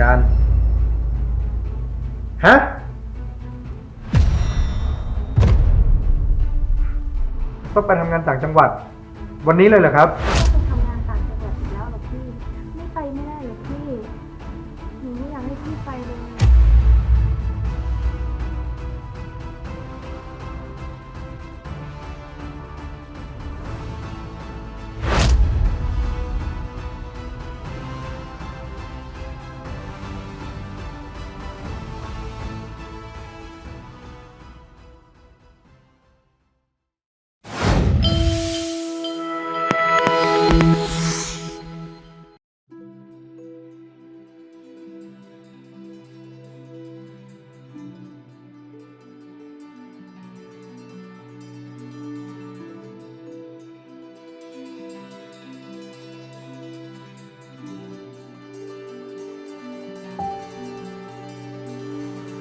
การฮะ ต้องไปทำงานต่างจังหวัด วันนี้เลยเหรอครับ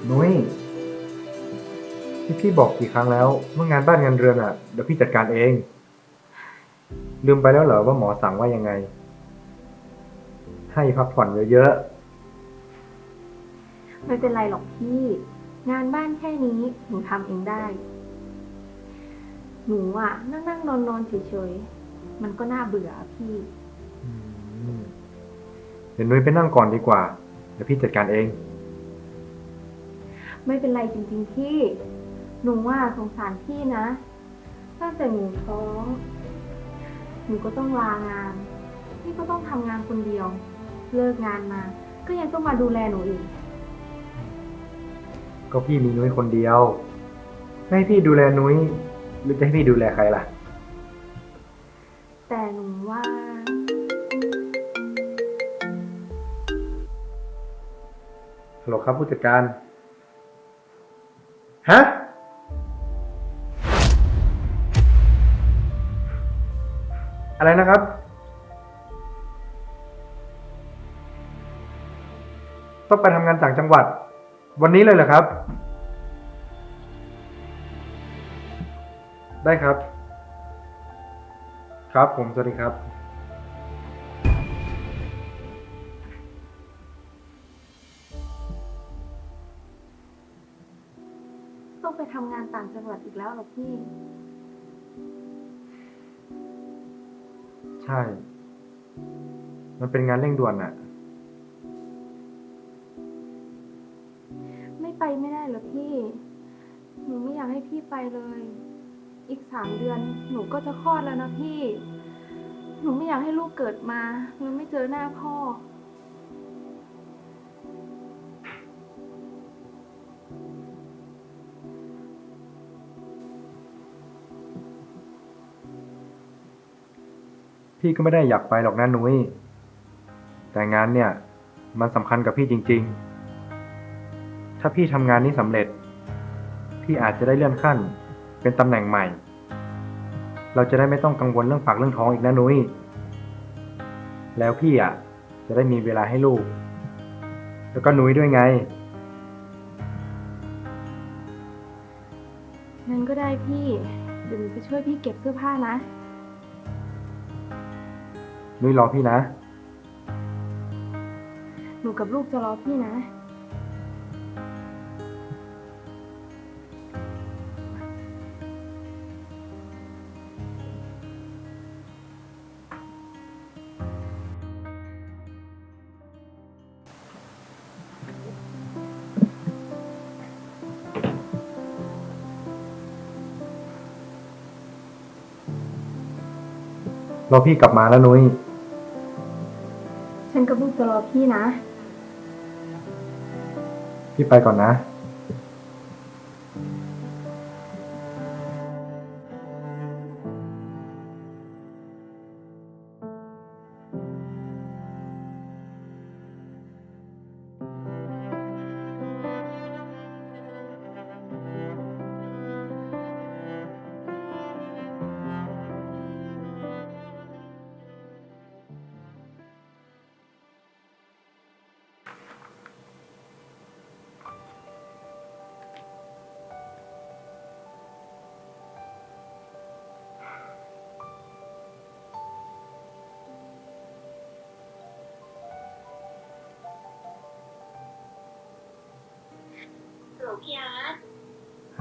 นุ้ยที่พี่บอกกี่ครั้งแล้วว่างานบ้านงานเรือนอะเดี๋ยวพี่จัดการเอง ลืมไปแล้วเหรอว่าหมอสั่งว่ายังไง ให้พักผ่อนเยอะไม่เป็นไรหรอกพี่ งานบ้านแค่นี้หนูทำเองได้ หนูอะ นั่งนั่งนอนนอนเฉยๆมันก็น่าเบื่อพี่ๆอืมเดี๋ยวนุ้ยไปนั่งก่อนดีกว่า เดี๋ยวพี่จัดการเอง ไม่เป็นไรจริงๆพี่ หนูว่าสงสารพี่นะ ตั้งแต่หนูท้อง หนูก็ต้องลางาน พี่ก็ต้องทำงานคนเดียว เลิกงานมา ก็ยังต้องมาดูแลหนูอีก ก็พี่มีนุ้ยคนเดียวไม่ให้พี่ดูแลนุ้ยหรือจะให้พี่ดูแลใครล่ะ แต่หนูว่า ฮัลโหลครับผู้จัดการ ฮะ อะไรนะครับ ต้องไปทำงานต่างจังหวัด วันนี้เลยเหรอครับ ได้ครับ ครับผม สวัสดีครับ ทำงานต่างจังหวัดอีกแล้วเหรอพี่ ใช่ มันเป็นงานเร่งด่วนอะไม่ไปไม่ได้เหรอพี่ หนูไม่อยากให้พี่ไปเลย อีกสามเดือนหนูก็จะคลอดแล้วนะพี่ หนูไม่อยากให้ลูกเกิดมาแล้วไม่เจอหน้าพ่อ พี่ก็ไม่ได้อยากไปหรอกนะนุ้ย แต่งานเนี่ยมันสำคัญกับพี่จริง ๆ ถ้าพี่ทำงานนี้สำเร็จ พี่อาจจะได้เลื่อนขั้น เป็นตำแหน่งใหม่ เราจะได้ไม่ต้องกังวลเรื่องปากเรื่องท้องอีกนะนุ้ย แล้วพี่อะจะได้มีเวลาให้ลูก แล้วก็นุ้ยด้วยไง งั้นก็ได้พี่ เดี๋ยวหนูไปช่วยพี่เก็บเสื้อผ้านะ นุ้ยรอพี่นะ หนูกับลูกจะรอพี่นะ รอพี่กลับมาแล้วนุ้ยฉันกับลูก จะรอพี่นะ พี่ไปก่อนนะ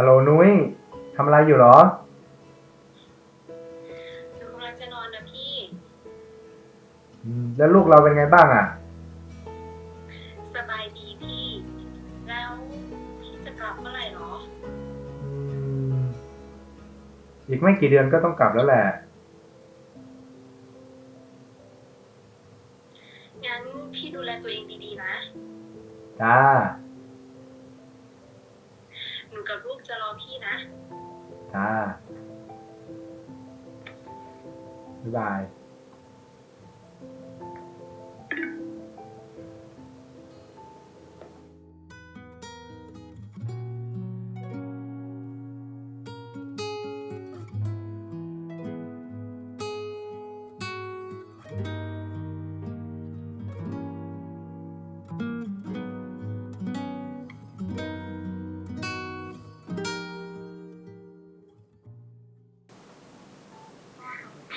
ฮัลโหลนุ้ยทำอะไรอยู่เหรอ หนูกำลังจะนอนนะพี่ อืมแล้วลูกเราเป็นไงบ้างอะ สบายดีพี่ แล้วพี่จะกลับเมื่อไหร่หรอ อืม อีกไม่กี่เดือนก็ต้องกลับแล้วแหละ งั้นพี่ดูแลตัวเองดีๆนะ จ้า หนูกับลูกจะรอพี่นะ จ้าบ๊ายบาย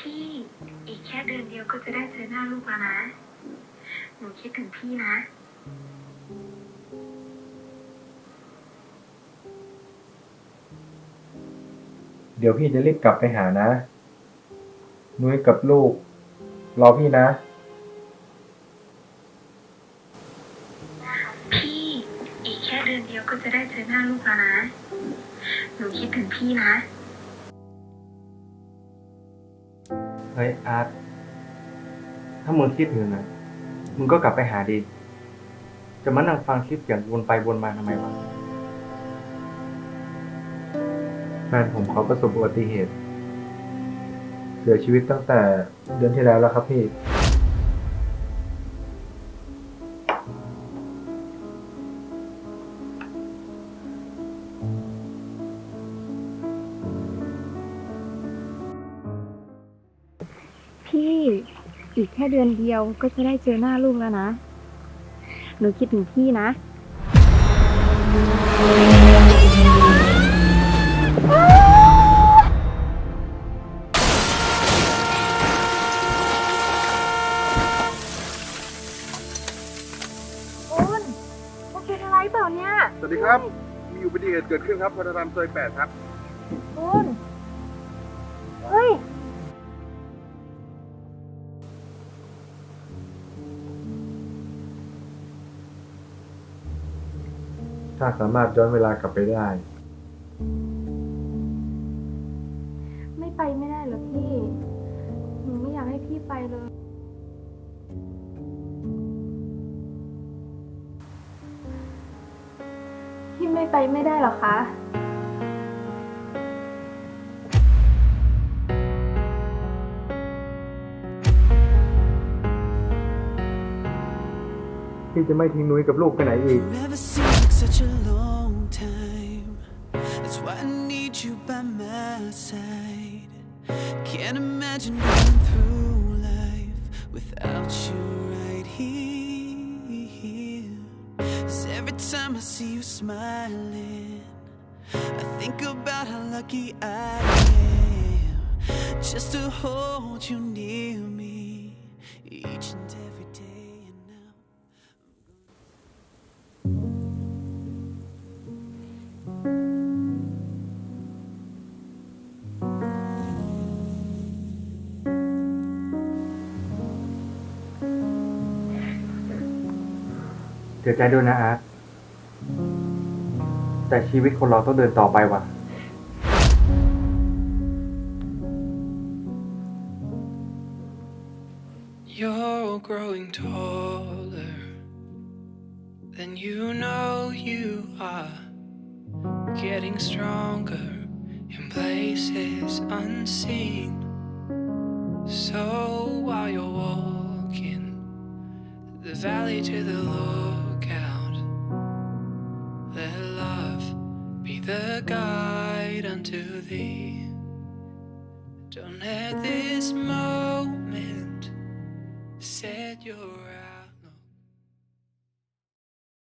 พี่ อีกแค่เดือนเดียวก็จะได้เจอหน้าลูกแล้วนะ หนูคิดถึงพี่นะ เดี๋ยวพี่จะรีบกลับไปหานะ นุ้ยกับลูก รอพี่นะ พี่ อีกแค่เดือนเดียวก็จะได้เจอหน้าลูกแล้วนะ หนูคิดถึงพี่นะ เฮ้ยอาร์ตถ้ามึงคิดถึงนะมึงก็กลับไปหาดี จะมานั่งฟังคลิปเสียงวนไปวนมาทำไมวะแฟนผมเขาประสบอุบัติเหตุ เสียชีวิตตั้งแต่เดือนที่แล้วแล้วครับพี่ พี่ อีกแค่เดือนเดียวก็จะได้เจอหน้าลูกแล้วนะ หนูคิดถึงพี่นะ คุณคุณเป็นอะไรเปล่าเนี่ย สวัสดีครับ มีอุบัติเหตุเกิดขึ้นครับพลธรรมซอยแปดครับ ถ้าสามารถย้อนเวลากลับไปได้ ไม่ไปไม่ได้เหรอพี่ หนูไม่อยากให้พี่ไปเลย พี่ไม่ไปไม่ได้เหรอคะ พี่จะไม่ทิ้งนุ้ยกับลูกไปไหนอีก Never seemed such a long time. That's why I need you by my side. Can't imagine going through life without you right here. 'Cause every time I see you smiling, I think about how lucky I am just to hold you near me each and every สียใจด้วยนะอาร์ตแต่ชีวิตคนเราต้องเดินต่อไปว่ะ You're growing taller than you know you are. Getting stronger in places unseen. So while you're walking the valley to the lookout, the guide unto thee. Don't let this moment set your